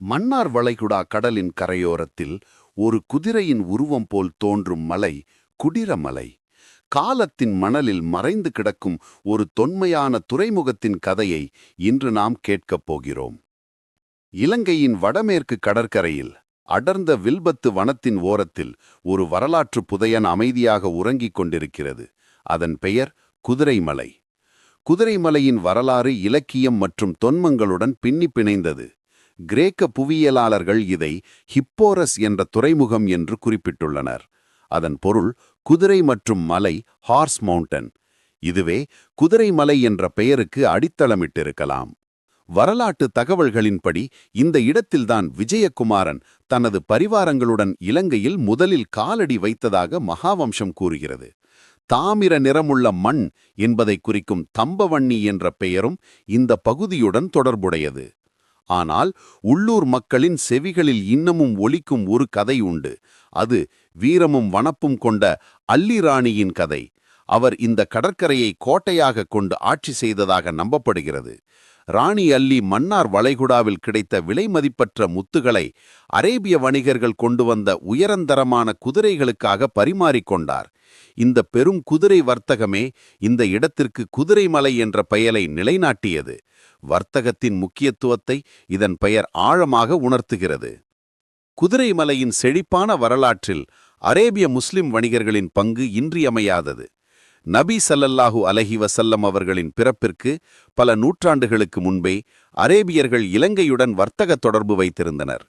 மன்னார் வளைகுடா கடலின் கரையோரத்தில் ஒரு குதிரையின் உருவம் போல் தோன்றும் மலை குடிரமலை காலத்தின் மணலில் மறைந்து கிடக்கும் ஒரு தொன்மையான துறைமுகத்தின் கதையை இன்று நாம் கேட்கப் போகிறோம். இலங்கையின் வடமேற்கு கடற்கரையில் அடர்ந்த வில்பத்து வனத்தின் ஓரத்தில் ஒரு வரலாற்று புதையன் அமைதியாக உறங்கிக் கொண்டிருக்கிறது. அதன் பெயர் குதிரைமலை குதிரைமலையின் வரலாறு இலக்கியம் மற்றும் தொன்மங்களுடன் பின்னி பிணைந்தது. கிரேக்க புவியியலாளர்கள் இதை ஹிப்போரஸ் என்ற துறைமுகம் என்று குறிப்பிட்டுள்ளனர். அதன் பொருள் குதிரை மற்றும் மலை ஹார்ஸ் மவுண்டன். இதுவே குதிரை மலை என்ற பெயருக்கு அடித்தளமிட்டிருக்கலாம். வரலாற்று தகவல்களின்படி இந்த இடத்தில்தான் விஜயகுமாரன் தனது பரிவாரங்களுடன் இலங்கையில் முதலில் காலடி வைத்ததாக மகாவம்சம் கூறுகிறது. தாமிர நிறமுள்ள மண் என்பதை குறிக்கும் தம்பவண்ணி என்ற பெயரும் இந்த பகுதியுடன் தொடர்புடையது. ஆனால் உள்ளூர் மக்களின் செவிகளில் இன்னமும் ஒலிக்கும் ஒரு கதை உண்டு. அது வீரமும் வனப்பும் கொண்ட அல்லிராணியின் கதை. அவர் இந்த கடற்கரையை கோட்டையாக கொண்டு ஆட்சி செய்ததாக நம்பப்படுகிறது. ராணி அல்லி மன்னார் வளைகுடாவில் கிடைத்த விலைமதிப்பற்ற முத்துகளை அரேபிய வணிகர்கள் கொண்டு வந்த உயரந்தரமான குதிரைகளுக்காக பரிமாறிக்கொண்டார் இந்த பெரும் குதிரை வர்த்தகமே இந்த இடத்திற்கு குதிரைமலை என்ற பெயரை நிலைநாட்டியது. வர்த்தகத்தின் முக்கியத்துவத்தை இதன் பெயர் ஆழமாக உணர்த்துகிறது. குதிரைமலையின் செழிப்பான வரலாற்றில் அரேபிய முஸ்லிம் வணிகர்களின் பங்கு இன்றியமையாதது. நபி சல்லல்லாஹு அலஹி வசல்லம் அவர்களின் பிறப்பிற்கு பல நூற்றாண்டுகளுக்கு முன்பே அரேபியர்கள் இலங்கையுடன் வர்த்தக தொடர்பு வைத்திருந்தனர்.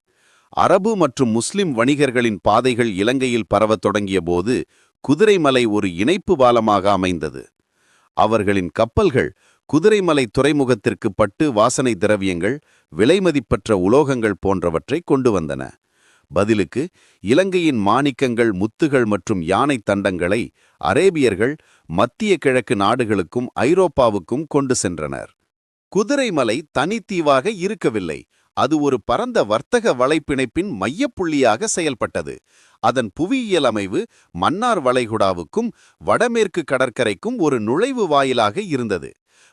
அரபு மற்றும் முஸ்லிம் வணிகர்களின் பாதைகள் இலங்கையில் பரவத் தொடங்கியபோது குதிரைமலை ஒரு இணைப்பு பாலமாக அமைந்தது. அவர்களின் கப்பல்கள் குதிரைமலை துறைமுகத்திற்கு பட்டு வாசனை திரவியங்கள் விலைமதிப்பற்ற உலோகங்கள் போன்றவற்றை கொண்டு வந்தன. பதிலுக்கு இலங்கையின் மாணிக்கங்கள் முத்துகள் மற்றும் யானை தண்டங்களை அரேபியர்கள் மத்திய கிழக்கு நாடுகளுக்கும் ஐரோப்பாவுக்கும் கொண்டு சென்றனர். குதிரைமலை தனித்தீவாக இருக்கவில்லை. அது ஒரு பரந்த வர்த்தக வலைப்பிணைப்பின் மையப்புள்ளியாக செயல்பட்டது. அதன் புவியியல் அமைவு மன்னார் வளைகுடாவுக்கும் வடமேற்கு கடற்கரைக்கும் ஒரு நுழைவு வாயிலாக இருந்தது.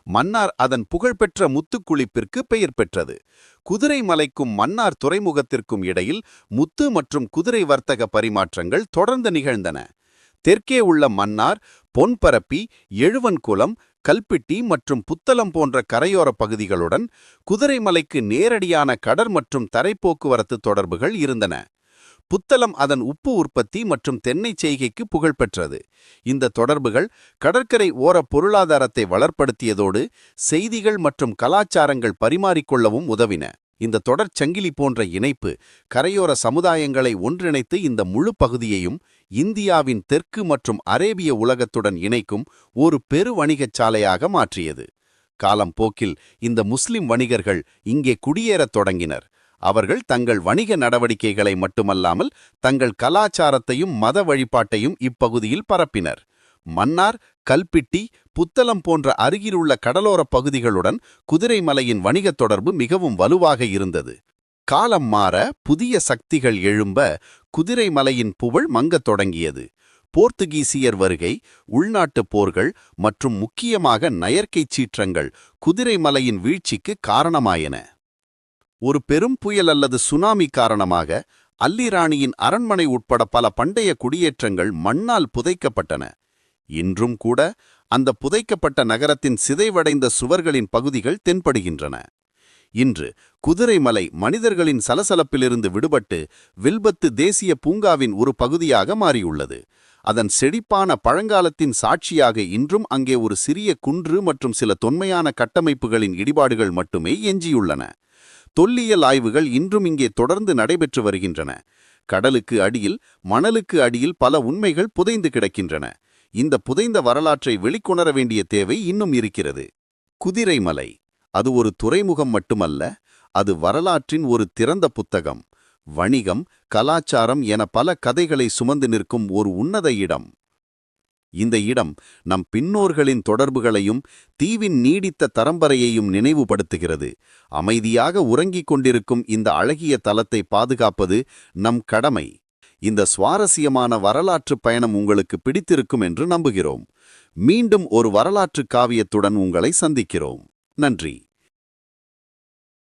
மன்னார் அதன் புகழ்பெற்ற முத்துக்குளிப்பிற்கு பெயர் பெற்றது. குதிரை மலைக்கும் மன்னார் துறைமுகத்திற்கும் இடையில் முத்து மற்றும் குதிரை வர்த்தக பரிமாற்றங்கள் தொடர்ந்து நிகழ்ந்தன. தெற்கே உள்ள மன்னார் பொன்பரப்பி எழுவன்குளம் கல்பிட்டி மற்றும் புத்தளம் போன்ற கரையோர பகுதிகளுடன் குதிரைமலைக்கு நேரடியான கடற் மற்றும் தரைப்போக்குவரத்து தொடர்புகள் இருந்தன. புத்தளம் அதன் உப்பு உற்பத்தி மற்றும் தென்னை செய்கைக்கு புகழ்பெற்றது இந்த தொடர்புகள் கடற்கரை ஓர பொருளாதாரத்தை வளர்ப்படுத்தியதோடு செய்திகள் மற்றும் கலாச்சாரங்கள் பரிமாறிக்கொள்ளவும் உதவின. இந்த தொடர் சங்கிலி போன்ற இணைப்பு கரையோர சமுதாயங்களை ஒன்றிணைத்து இந்த முழு பகுதியையும் இந்தியாவின் தெற்கு மற்றும் அரேபிய உலகத்துடன் இணைக்கும் ஒரு பெரு வணிகச் சாலையாக மாற்றியது. காலம் போக்கில் இந்த முஸ்லிம் வணிகர்கள் இங்கே குடியேறத் தொடங்கினர். அவர்கள் தங்கள் வணிக நடவடிக்கைகளை மட்டுமல்லாமல் தங்கள் கலாச்சாரத்தையும் மத வழிபாட்டையும் இப்பகுதியில் பரப்பினர். மன்னார் கல்பிட்டி புத்தளம் போன்ற அருகிலுள்ள கடலோரப் பகுதிகளுடன் குதிரைமலையின் வணிகத் தொடர்பு மிகவும் வலுவாக இருந்தது. காலம் மாற புதிய சக்திகள் எழும்ப குதிரைமலையின் புகழ் மங்கத் தொடங்கியது. போர்த்துகீசியர் வருகை உள்நாட்டுப் போர்கள் மற்றும் முக்கியமாக நயற்கைச் சீற்றங்கள் குதிரைமலையின் வீழ்ச்சிக்கு காரணமாயன. ஒரு பெரும் புயல் அல்லது சுனாமி காரணமாக அல்லிராணியின் அரண்மனை உட்பட பல பண்டைய குடியேற்றங்கள் மண்ணால் புதைக்கப்பட்டன. இன்றும் கூட அந்த புதைக்கப்பட்ட நகரத்தின் சிதைவடைந்த சுவர்களின் பகுதிகள் தென்படுகின்றன. இன்று குதிரைமலை மனிதர்களின் சலசலப்பிலிருந்து விடுபட்டு வில்பத்து தேசிய பூங்காவின் ஒரு பகுதியாக மாறியுள்ளது. அதன் செழிப்பான பழங்காலத்தின் சாட்சியாக இன்றும் அங்கே ஒரு சிறிய குன்று மற்றும் சில தொன்மையான கட்டமைப்புகளின் இடிபாடுகள் மட்டுமே எஞ்சியுள்ளன. தொல்லியல் ஆய்வுகள் இன்றும் இங்கே தொடர்ந்து நடைபெற்று வருகின்றன. கடலுக்கு அடியில் மணலுக்கு அடியில் பல உண்மைகள் புதைந்து கிடக்கின்றன. இந்த புதைந்த வரலாற்றை வெளிக்கொணர வேண்டிய தேவை இன்னும் இருக்கிறது. குதிரைமலை அது ஒரு துறைமுகம் மட்டுமல்ல அது வரலாற்றின் ஒரு திறந்த புத்தகம். வணிகம் கலாச்சாரம் என பல கதைகளை சுமந்து நிற்கும் ஒரு உன்னத இடம். இந்த இடம் நம் பின்னோர்களின் தொடர்புகளையும் தீவின் நீடித்த தரம்பரையையும் நினைவுபடுத்துகிறது. அமைதியாக உறங்கிக் கொண்டிருக்கும் இந்த அழகிய தலத்தை பாதுகாப்பது நம் கடமை. இந்த சுவாரஸ்யமான வரலாற்றுப் பயணம் உங்களுக்கு பிடித்திருக்கும் என்று நம்புகிறோம். மீண்டும் ஒரு வரலாற்று காவியத்துடன் உங்களை சந்திக்கிறோம். நன்றி.